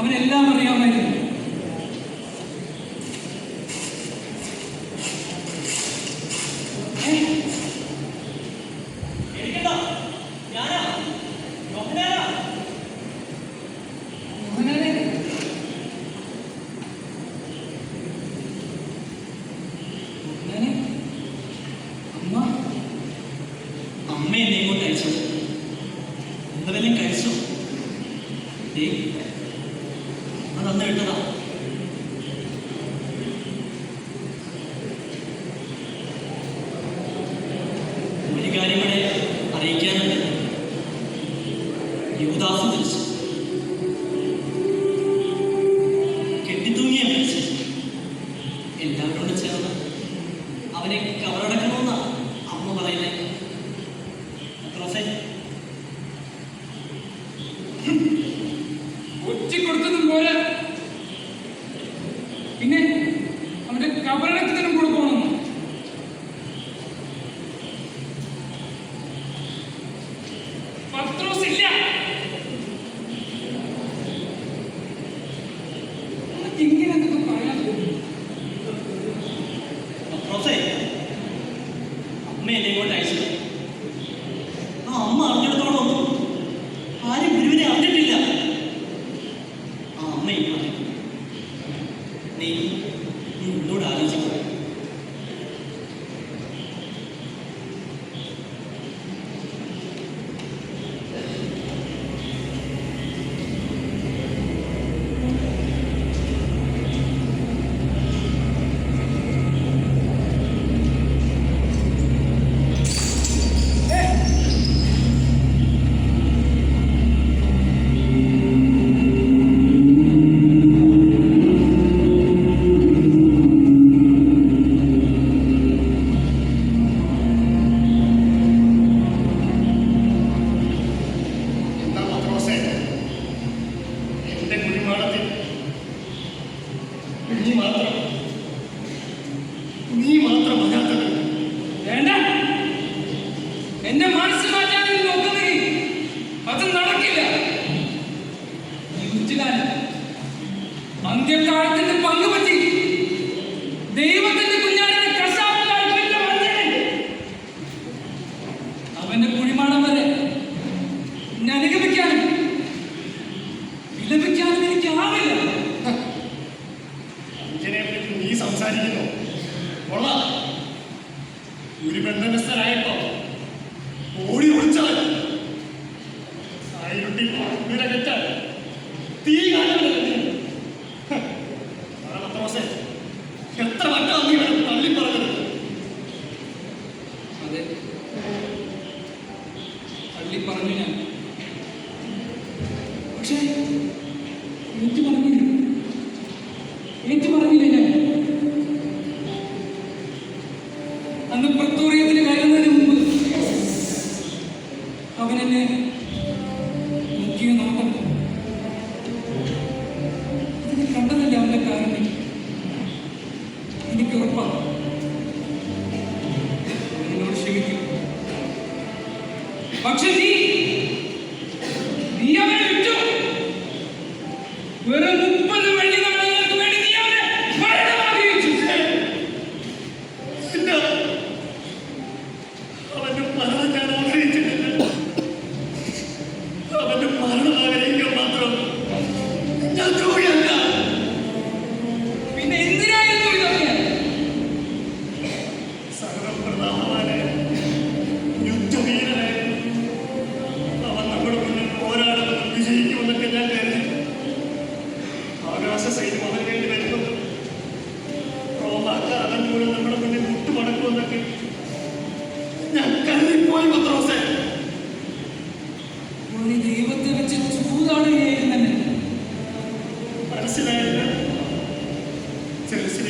അവനെല്ലാം അറിയാമായിരുന്നു. അമ്മ? എന്നെ കൊണ്ട് കഴിച്ചു എന്തെല്ലാം കഴിച്ചു? എല്ലാവരോടും ചേർന്ന് അവനെ കവറടക്കണം അന്ത്യകാലത്തിന്റെ പങ്ക് പറ്റി ദൈവത്തിന്റെ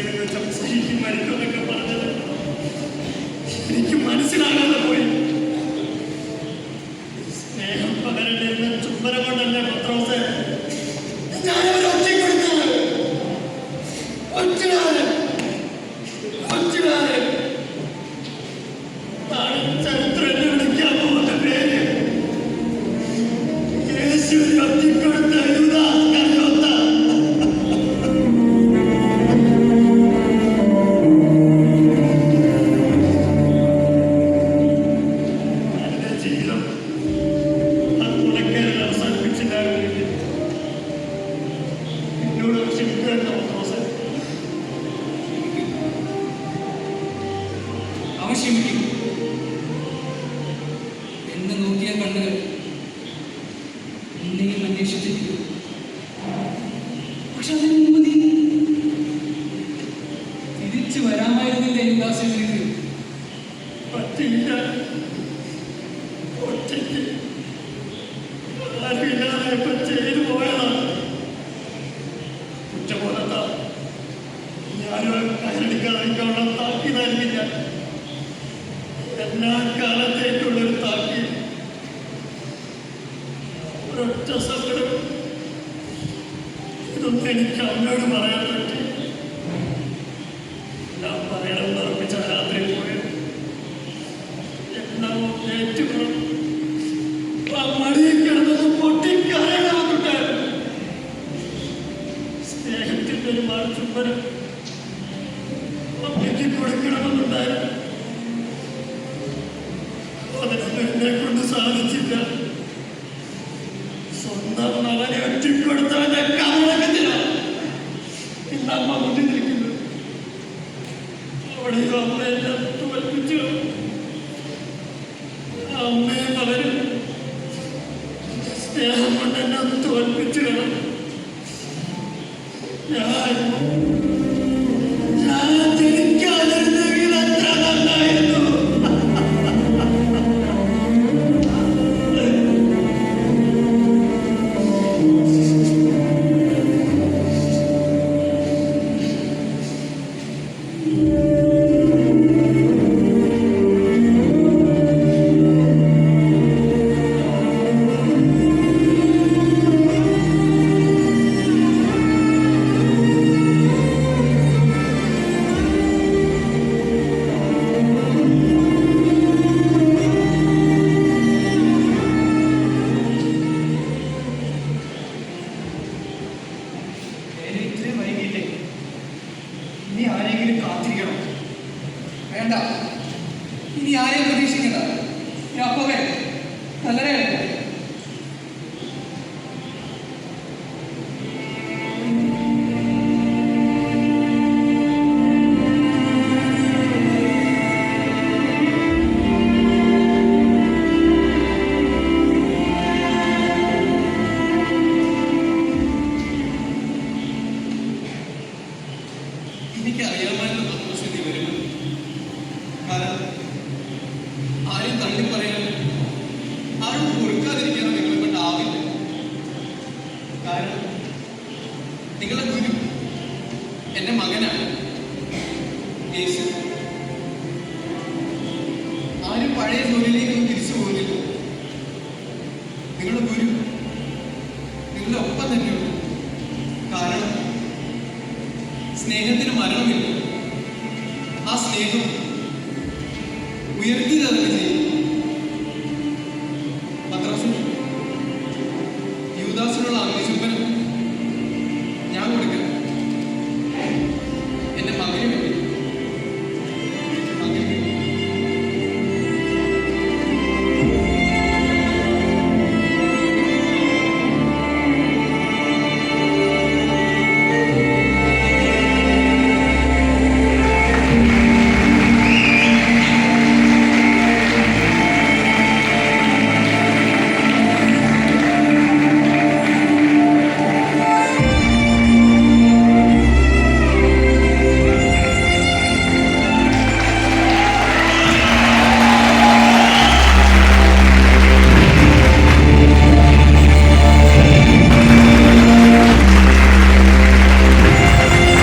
വെച്ച ശരിക്കും മരിക്കുമെന്നൊക്കെ മനസ്സിലാകാതെ പോയി സ്നേഹം പകരണ്ടെന്ന് ചുംബന കൊണ്ടല്ലേ ഞാനും കയ്യടിക്കാതിരിക്കാനുള്ള താക്കീതായിരിക്കില്ല എല്ലാ കാലത്തേക്കുള്ളൊരു താക്കീത് ഒരൊറ്റ സങ്കടം ഇതൊന്നും എനിക്ക് പറയാൻ പറ്റി ഞാൻ പറയണമെന്ന് ഉറപ്പിച്ച രാത്രി പോയത് എല്ലാം ഏറ്റുകളും മടിയിൽ കിടന്നത് പൊട്ടിക്കരയണമെന്നുണ്ടായിരുന്നു സ്നേഹത്തിന്റെ ഒരു മറുചുംബനം അമ്മയും മകനും സ്നേഹം കൊണ്ട് എന്നെ ഒന്ന് തോൽപ്പിച്ചു കളഞ്ഞു. ഞാൻ ഞാൻ വേണ്ട ഇനി ആരെയും പ്രതീക്ഷിക്കണ്ട എന്തിനാ കേസ്. ആരും പഴയ ജോലിയിലേക്ക് തിരിച്ചു പോകില്ല നിങ്ങളുടെ ഗുരു നിങ്ങളുടെ ഒപ്പം തന്നെയുണ്ട് കാരണം സ്നേഹത്തിന് മരണമില്ല. ആ സ്നേഹം ഉയർത്തി തന്നെ ചെയ്യും. പത്രസുഷ് യുവദാസിനുള്ള